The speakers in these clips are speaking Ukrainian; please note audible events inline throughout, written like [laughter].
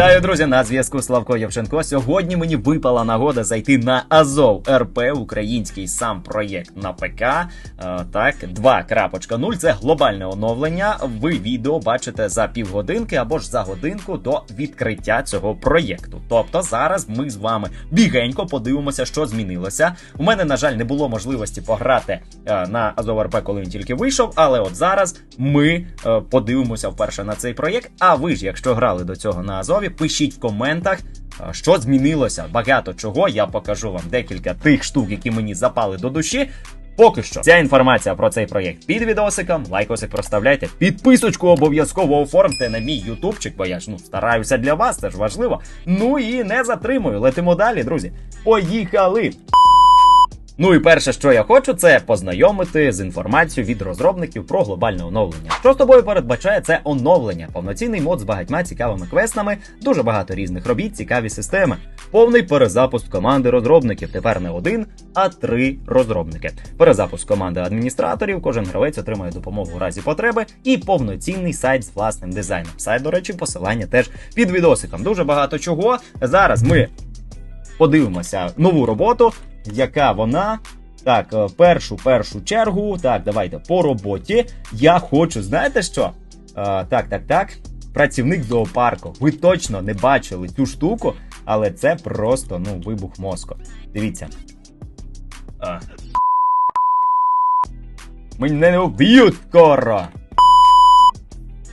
Вітаю, друзі! На зв'язку Славко Євченко. Сьогодні мені випала нагода зайти на Азов РП, український сам проєкт на ПК. Е, так, 2.0. Це глобальне оновлення. Ви відео бачите за півгодинки або ж за годинку до відкриття цього проєкту. Тобто зараз ми з вами бігенько подивимося, що змінилося. У мене, на жаль, не було можливості пограти е, на Азов РП, коли він тільки вийшов. Але от зараз ми е, подивимося вперше на цей проєкт. А ви ж, якщо грали до цього на Азові, пишіть в коментах, е, що змінилося. Багато чого. Я покажу вам декілька тих штук, які мені запали до душі. Поки що ця інформація про цей проєкт під відосиком. Лайкосик проставляйте, підписочку обов'язково оформте на мій ютубчик, бо я ж ну стараюся для вас, це ж важливо. Ну і не затримую. Летимо далі, друзі. Поїхали! Ну і перше, що я хочу, це познайомити з інформацією від розробників про глобальне оновлення. Що з тобою передбачає це оновлення, повноцінний мод з багатьма цікавими квестами, дуже багато різних робіт, цікаві системи, повний перезапуск команди розробників. Тепер не один, а три розробники. Перезапуск команди адміністраторів. Кожен гравець отримає допомогу в разі потреби, і повноцінний сайт з власним дизайном. Сайт, до речі, посилання теж під відосиком. Дуже багато чого. Зараз ми подивимося нову роботу, яка вона. Так, е, першу першу чергу. Так, давайте по роботі. Я хочу, знаєте що? Е, так, так, так. Працівник зоопарку. Ви точно не бачили цю штуку, але це просто ну, вибух мозку. Дивіться. А. Мене не вб'ють скоро.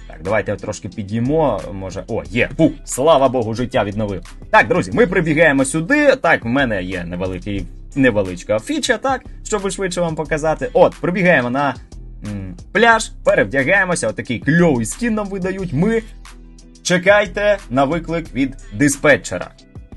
Так, давайте трошки підіймо. Може. О, є. Фу, слава Богу, життя відновив. Так, друзі, ми прибігаємо сюди. Так, в мене є невеликий, невеличка фіча, так, щоб швидше вам показати. От, прибігаємо на м, пляж, перевдягаємося, отакий кльовий скін нам видають. Ми чекайте на виклик від диспетчера.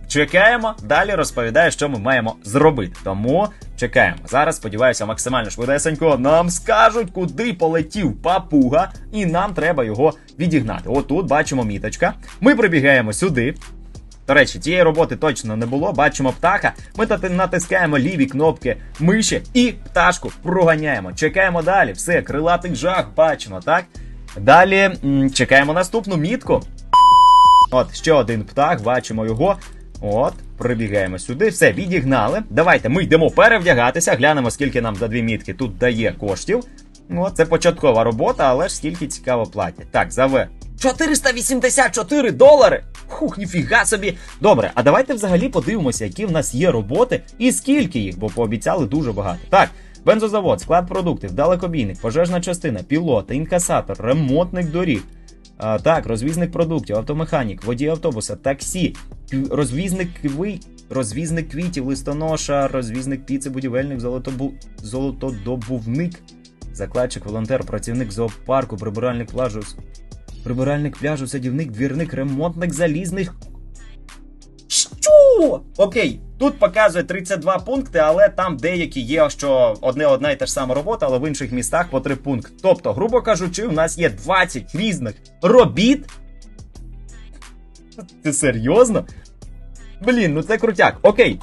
Чекаємо, далі розповідаю, що ми маємо зробити. Тому чекаємо. Зараз сподіваюся, максимально швидесенько нам скажуть, куди полетів папуга, і нам треба його відігнати. Отут бачимо міточка. Ми прибігаємо сюди. До речі, тієї роботи точно не було. Бачимо птаха. Ми натискаємо ліві кнопки миші і пташку проганяємо. Чекаємо далі. Все, крилатий жах бачимо, так? Далі чекаємо наступну мітку. От ще один птах, бачимо його. От, прибігаємо сюди. Все, відігнали. Давайте ми йдемо перевдягатися, глянемо, скільки нам за дві мітки тут дає коштів. От, це початкова робота, але ж скільки цікаво платять. Так, заве. 484 долари! Хух, ніфіга собі. Добре, а давайте взагалі подивимося, які в нас є роботи і скільки їх, бо пообіцяли дуже багато. Так, бензозавод, склад продуктів, далекобійник, пожежна частина, пілот, інкасатор, ремонтник доріг. А, так, розвізник продуктів, автомеханік, водій автобуса, таксі, розвізник кви... розвізник квітів, листоноша, розвізник піци, будівельник, золотобу... золотодобувник, закладчик, волонтер, працівник зоопарку, прибиральник пляжу, с- прибиральник пляжу, садівник, двірник, ремонтник залізних. Що? Окей, тут показує 32 пункти, але там деякі є, що одне одна і та ж сама робота, але в інших містах по 3 пункти. Тобто, грубо кажучи, у нас є 20 різних робіт. Ти серйозно? Блін, ну це крутяк. Окей.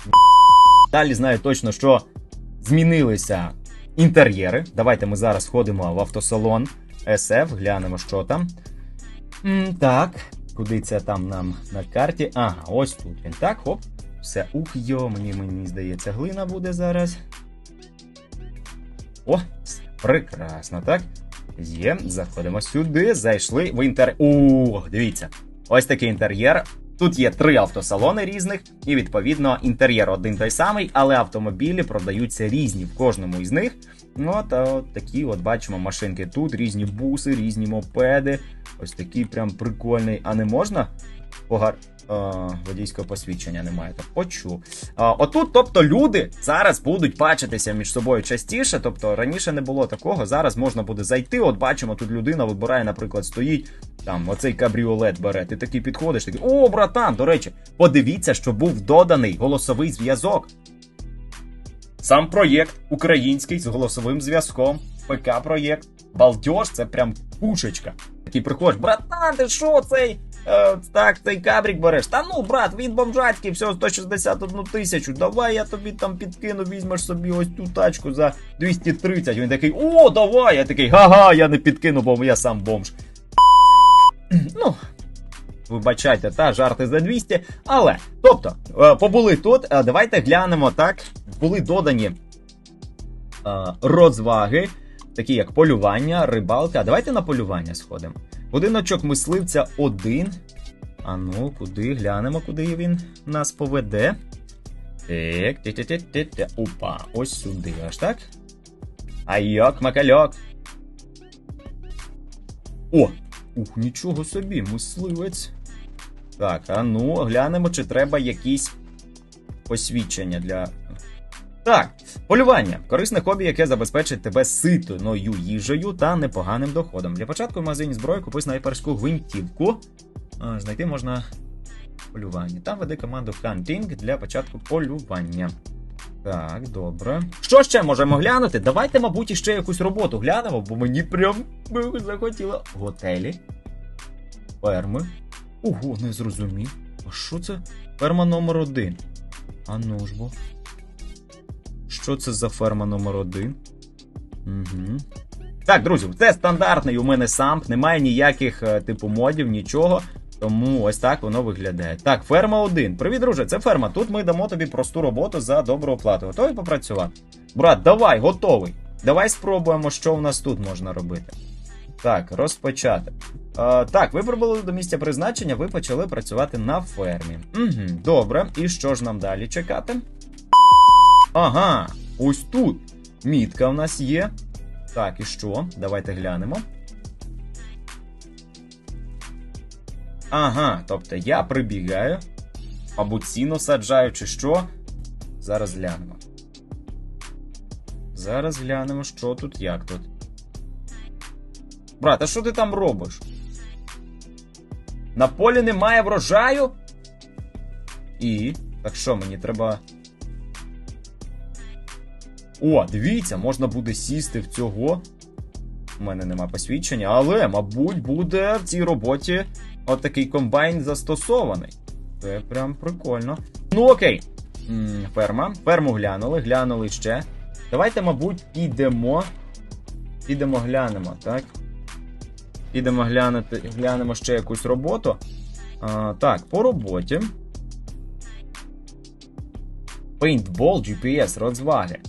Далі знаю точно, що змінилися інтер'єри. Давайте ми зараз ходимо в автосалон SF, глянемо, що там. Так, куди це там нам на карті? Ага, ось тут він. Так, хоп. Все, ух, йо, мені, мені здається, глина буде зараз. О, прекрасно, так? Є, заходимо сюди, зайшли в інтер. Ух, дивіться. Ось такий інтер'єр. Тут є три автосалони різних, і відповідно інтер'єр один той самий, але автомобілі продаються різні в кожному із них. Ну та такі, от бачимо машинки тут, різні буси, різні мопеди. Ось такий прям прикольний. А не можна? Погар... А, водійського посвідчення немає. Так почув. А, отут, тобто, люди зараз будуть бачитися між собою частіше. Тобто раніше не було такого. Зараз можна буде зайти. От бачимо, тут людина вибирає, наприклад, стоїть там оцей кабріолет бере. Ти такий підходиш, такий, о, братан, до речі, подивіться, що був доданий голосовий зв'язок. Сам проєкт український з голосовим зв'язком, ПК-проєкт, балдеж, це прям пушечка. Такий приходиш, братан, ти що цей? Е, так, цей кабрік береш. Та ну, брат, він бомжацький, всього 161 тисячу. Давай я тобі там підкину, візьмеш собі ось цю тачку за 230. Він такий, о, давай! Я такий, га-га, я не підкину, бо я сам бомж. [clears throat] Ну, Вибачайте, та жарти за 200. Але, тобто, е, побули тут. е, Давайте глянемо так. Були додані е, розваги, такі як полювання, рибалка. Давайте на полювання сходимо. Будиночок мисливця 1. А ну, куди глянемо, куди він нас поведе. Так, те-те-те-те-те. Опа, ось сюди, аж так. Айок, макальок. О! Ух, нічого собі, мисливець. Так, а ну, глянемо, чи треба якісь посвідчення для. Так, полювання. Корисне хобі, яке забезпечить тебе ситною їжею та непоганим доходом. Для початку в магазині зброї купи снайперську гвинтівку. Знайти можна полювання. Там веди команду Hunting для початку полювання. Так, добре. Що ще можемо глянути? Давайте, мабуть, іще якусь роботу глянемо, бо мені прям захотіло. Готелі. Ферми. Ого, не зрозумів. А що це? Ферма номер один. А ну ж бо. Що це за ферма номер один? Угу. Так, друзі, це стандартний у мене самп, немає ніяких е, типу модів, нічого. Тому ось так воно виглядає. Так, ферма 1. Привіт, друже, це ферма. Тут ми дамо тобі просту роботу за добру оплату. Готовий попрацювати? Брат, давай, готовий. Давай спробуємо, що в нас тут можна робити. Так, розпочати. Е, так, ви прибули до місця призначення, ви почали працювати на фермі. Угу, добре. І що ж нам далі чекати? Ага, ось тут. Мітка в нас є. Так, і що? Давайте глянемо. Ага, тобто я прибігаю, мабуть, сіно саджаю, чи що. Зараз глянемо. Зараз глянемо, що тут, як тут. Брат, а що ти там робиш? На полі немає врожаю? І. Так що мені треба. О, дивіться, можна буде сісти в цього. У мене нема посвідчення, але, мабуть, буде в цій роботі отакий комбайн застосований. Це прям прикольно. Ну окей. Ферма. Ферму глянули, глянули ще. Давайте, мабуть, підемо. Підемо глянемо, так? Підемо глянути, глянемо ще якусь роботу. А, так, по роботі. Paintball, GPS, розваги.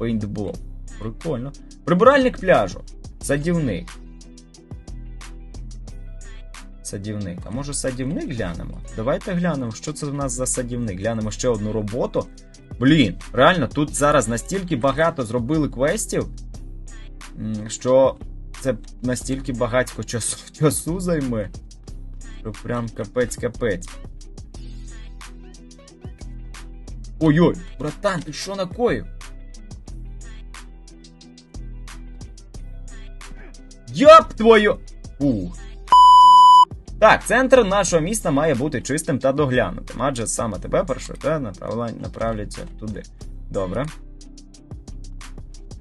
Paintball. Прикольно. Прибиральник пляжу. Садівник. Садівник. А може садівник глянемо? Давайте глянемо, що це в нас за садівник. Глянемо ще одну роботу. Блін, реально, тут зараз настільки багато зробили квестів, що це настільки багатько часу, [laughs] часу займе. Що прям капець-капець. Ой-ой, братан, ти що накоїв? Йоп твою! Ух. Так, центр нашого міста має бути чистим та доглянутим, адже саме тебе перше те направля- направляться туди. Добре.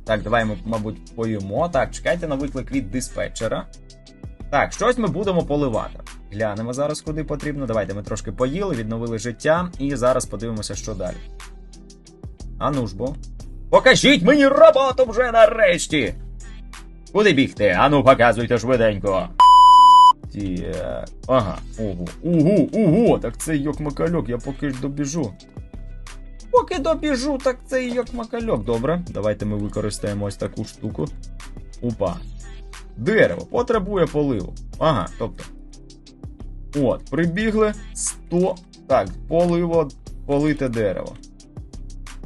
Так, давай ми, мабуть, поїмо. Так, чекайте на виклик від диспетчера. Так, щось ми будемо поливати. Глянемо зараз, куди потрібно. Давайте ми трошки поїли, відновили життя, і зараз подивимося, що далі. А ну ж бо. Покажіть мені роботу вже нарешті! Куди бігти? Ану, показуйте швиденько. Так. Ага, ого, ого, ого, так це йок макальок, я поки добіжу. Поки добіжу, так це йок макальок. Добре, давайте ми використаємо ось таку штуку. Опа. Дерево потребує поливу. Ага, тобто. От, прибігли 100. Так, поливо, полите дерево.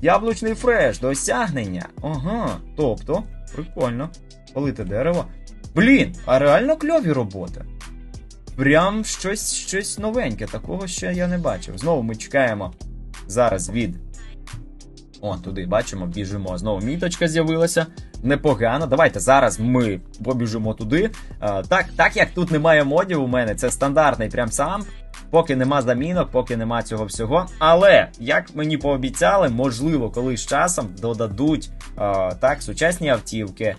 Яблучний фреш, досягнення. Ага, тобто, прикольно. Полите дерево. Блін, а реально кльові роботи. Прям щось, щось новеньке, такого ще я не бачив. Знову ми чекаємо зараз від. О, туди бачимо, біжимо. Знову міточка з'явилася. Непогано. Давайте зараз ми побіжимо туди. А, так, так як тут немає модів у мене, це стандартний прям сам. Поки нема замінок, поки нема цього всього. Але як мені пообіцяли, можливо, коли з часом додадуть а, так, сучасні автівки,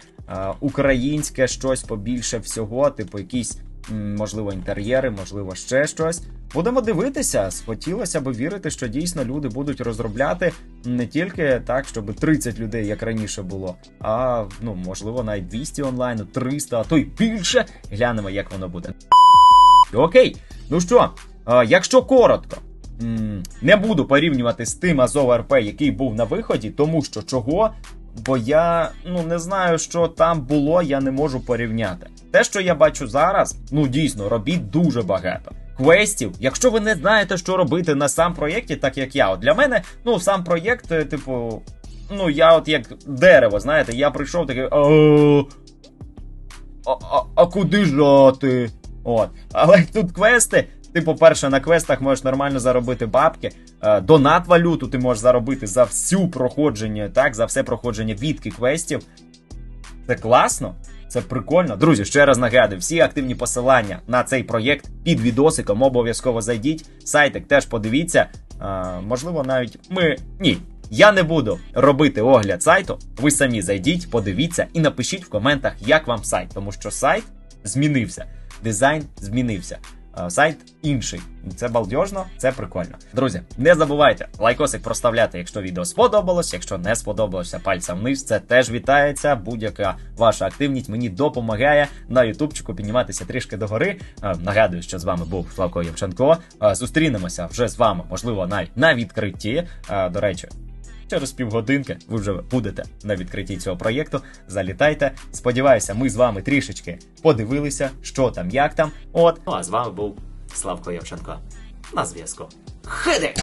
українське щось побільше всього, типу якісь. Можливо, інтер'єри, можливо, ще щось. Будемо дивитися. Хотілося б вірити, що дійсно люди будуть розробляти не тільки так, щоб 30 людей, як раніше було, а ну можливо навіть 200 онлайну, 300, а то й більше. Глянемо, як воно буде. окей. Ну що, якщо коротко, не буду порівнювати з тим Азов РП, який був на виході, тому що чого? Бо я ну не знаю, що там було, я не можу порівняти. Те, що я бачу зараз, ну дійсно, робіт дуже багато. Квестів, якщо ви не знаєте, що робити на сам проєкті, так як я. От для мене, ну, сам проєкт, е, типу, ну, я от як дерево, знаєте, я прийшов такий. «Е, А, а, а куди жати? От. Але тут квести. Ти, по-перше, на квестах можеш нормально заробити бабки. Е, Донат валюту ти можеш заробити за всю проходження, так, за все проходження відки квестів. Це класно, це прикольно. Друзі, ще раз нагадую, всі активні посилання на цей проєкт під відосиком обов'язково зайдіть. Сайтик теж подивіться. Е, можливо, навіть ми. Ні. Я не буду робити огляд сайту. Ви самі зайдіть, подивіться і напишіть в коментах, як вам сайт, тому що сайт змінився, дизайн змінився. Е, Сайт інший. Це балдежно, це прикольно. Друзі, не забувайте лайкосик проставляти, якщо відео сподобалось. Якщо не сподобалося, пальцем вниз. Це теж вітається. Будь-яка ваша активність мені допомагає на ютубчику підніматися трішки догори. Е, Нагадую, що з вами був Славко Євченко. Е, Зустрінемося вже з вами, можливо, навіть на відкритті. До речі. Через півгодинки ви вже будете на відкритті цього проєкту. Залітайте. Сподіваюся, ми з вами трішечки подивилися, що там, як там. От. Ну а з вами був Славко Явченко. На зв'язку. Хиди!